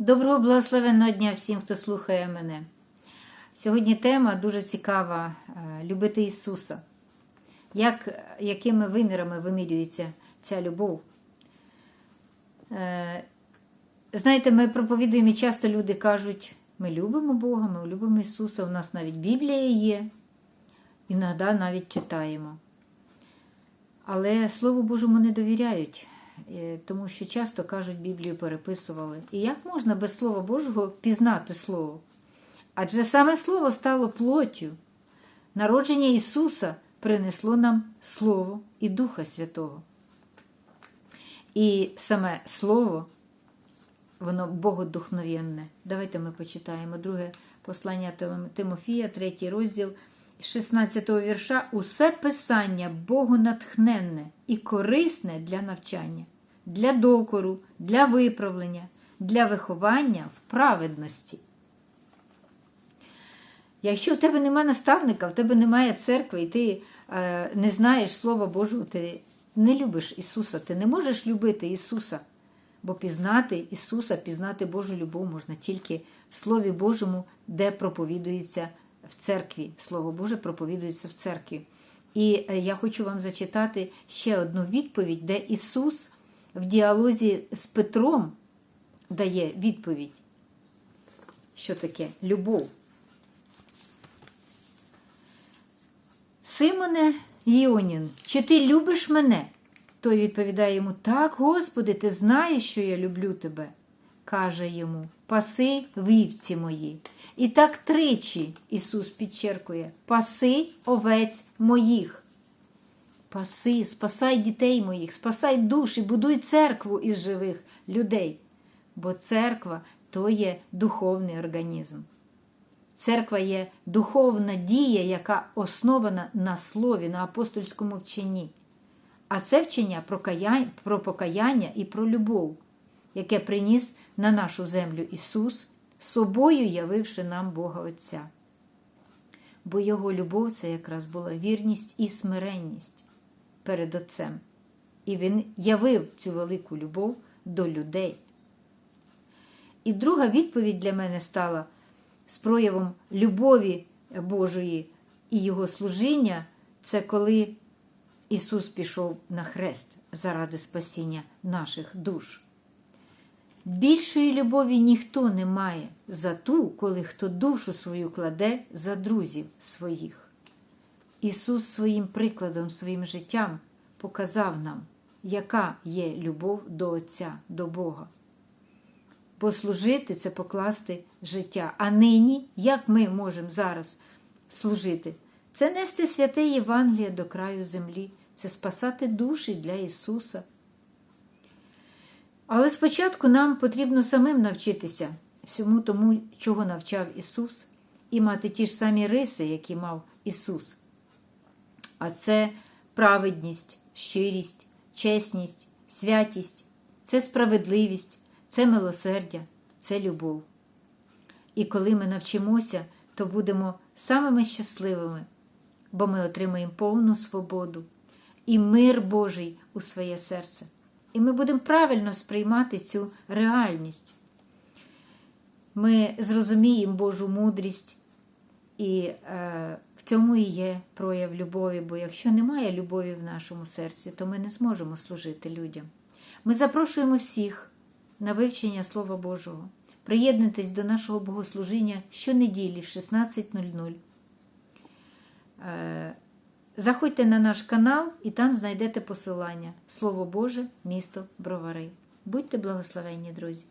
Доброго благословенного дня всім, хто слухає мене. Сьогодні тема дуже цікава е, любити Ісуса. Як, якими вимірами вимірюється ця любов? Е, Знаєте, ми проповідуємо і часто люди кажуть, ми любимо Бога, ми любимо Ісуса, у нас навіть Біблія є, іноді навіть читаємо. Але Слову Божому не довіряють, тому що часто кажуть, Біблію переписували. І як можна без Слова Божого пізнати Слово? Адже саме Слово стало плоттю. Народження Ісуса принесло нам Слово і Духа Святого. І саме Слово, воно богодухновенне. Давайте ми почитаємо друге послання Тимофія, третій розділ. 16 вірша усе писання богонатхненне і корисне для навчання, для докору, для виправлення, для виховання в праведності. Якщо в тебе немає наставника, в тебе немає церкви, і ти е, не знаєш Слова Божого, ти не любиш Ісуса, ти не можеш любити Ісуса, бо пізнати Ісуса, пізнати Божу любов можна тільки в Слові Божому, де проповідується в церкві. Слово Боже проповідується в церкві. І я хочу вам зачитати ще одну відповідь, де Ісус в діалозі з Петром дає відповідь, що таке любов. Симоне Іонін, чи ти любиш мене? Той відповідає йому: Так, Господи, ти знаєш, що я люблю тебе. Каже йому: Паси вівці мої. І так тричі Ісус підчеркує: Паси овець моїх. Паси, спасай дітей моїх, спасай душі, будуй церкву із живих людей. Бо церква то є духовний організм. Церква є духовна дія, яка основана на слові, на апостольському вченні. А це вчення про покаяння і про любов, яке приніс на нашу землю Ісус, собою явивши нам Бога Отця. Бо Його любов це якраз була вірність і смиренність перед Отцем. І Він явив цю велику любов до людей. І друга відповідь для мене стала з проявом любові Божої і Його служіння це коли Ісус пішов на хрест заради спасіння наших душ. Більшої любові ніхто не має за ту, коли хто душу свою кладе за друзів своїх. Ісус своїм прикладом, своїм життям показав нам, яка є любов до Отця, до Бога. Послужити це покласти життя. А нині, як ми можемо зараз служити? Це нести святе Євангеліє до краю землі, це спасати душі для Ісуса. Але спочатку нам потрібно самим навчитися всьому тому, чого навчав Ісус, і мати ті ж самі риси, які мав Ісус. А це праведність, щирість, чесність, святість, це справедливість, це милосердя, це любов. І коли ми навчимося, то будемо самими щасливими, бо ми отримаємо повну свободу і мир Божий у своє серце. І ми будемо правильно сприймати цю реальність. Ми зрозуміємо Божу мудрість, і е, в цьому і є прояв любові, бо якщо немає любові в нашому серці, то ми не зможемо служити людям. Ми запрошуємо всіх на вивчення Слова Божого. Приєднуйтесь до нашого богослужіння щонеділі в 16.00. Заходьте на наш канал і там знайдете посилання Слово Боже, місто Бровари. Будьте благословенні, друзі!